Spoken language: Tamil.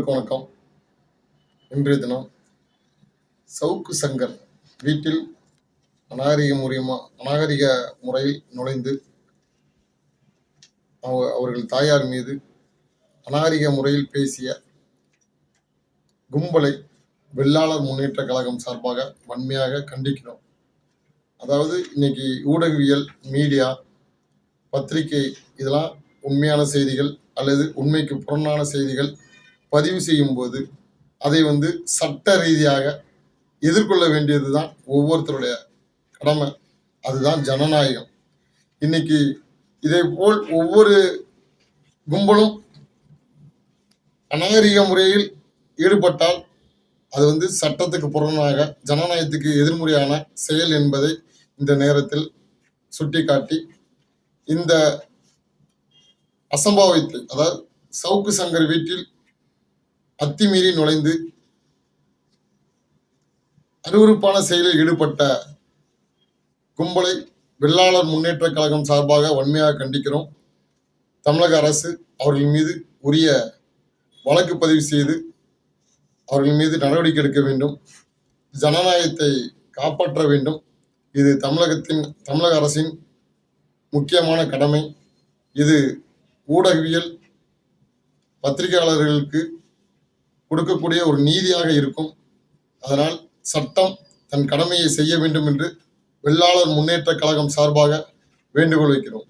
அனைவருக்கும் வணக்கம். இன்றைய தினம் சவுக்கு சங்கர் வீட்டில் அநாகரிக முறையமா அநாகரிக முறையில் நுழைந்து அவ- அவர்கள் தாயார் மீது அநாகரிக முறையில் பேசிய கும்பலை வெள்ளாளர் முன்னேற்ற கழகம் சார்பாக வன்மையாக கண்டிக்கிறோம். அதாவது இன்னைக்கு ஊடகவியல் மீடியா பத்திரிகை இதெல்லாம் உண்மையான செய்திகள் அல்லது உண்மைக்கு புறணான செய்திகள் பதிவு செய்யும் போது அதை வந்து சட்ட ரீதியாக எதிர்கொள்ள வேண்டியது தான் ஒவ்வொருத்தருடைய கடமை. அதுதான் ஜனநாயகம். இன்னைக்கு இதே போல் ஒவ்வொரு கும்பலும் அநாகரிக முறையில் ஈடுபட்டால் அது வந்து சட்டத்துக்கு புறனாக ஜனநாயகத்துக்கு எதிர்மறையான செயல் என்பதை இந்த நேரத்தில் சுட்டிக்காட்டி இந்த அசம்பாவித்தை அதாவது சவுக்கு சங்கர் வீட்டில் அத்துமீறி நுழைந்து அருவருப்பான செயலில் ஈடுபட்ட கும்பலை வெள்ளாளர் முன்னேற்ற கழகம் சார்பாக வன்மையாக கண்டிக்கிறோம். தமிழக அரசு அவர்கள் மீது உரிய வழக்கு பதிவு செய்து அவர்கள் மீது நடவடிக்கை எடுக்க வேண்டும். ஜனநாயகத்தை காப்பாற்ற வேண்டும். இது தமிழகத்தின் தமிழக அரசின் முக்கியமான கடமை. இது ஊடகவியல் பத்திரிகையாளர்களுக்கு கொடுக்கக்கூடிய ஒரு நீதியாக இருக்கும். அதனால் சட்டம் தன் கடமையை செய்ய வேண்டும் என்று வெள்ளாளர் முன்னேற்ற கழகம் சார்பாக வேண்டுகோள் வைக்கிறோம்.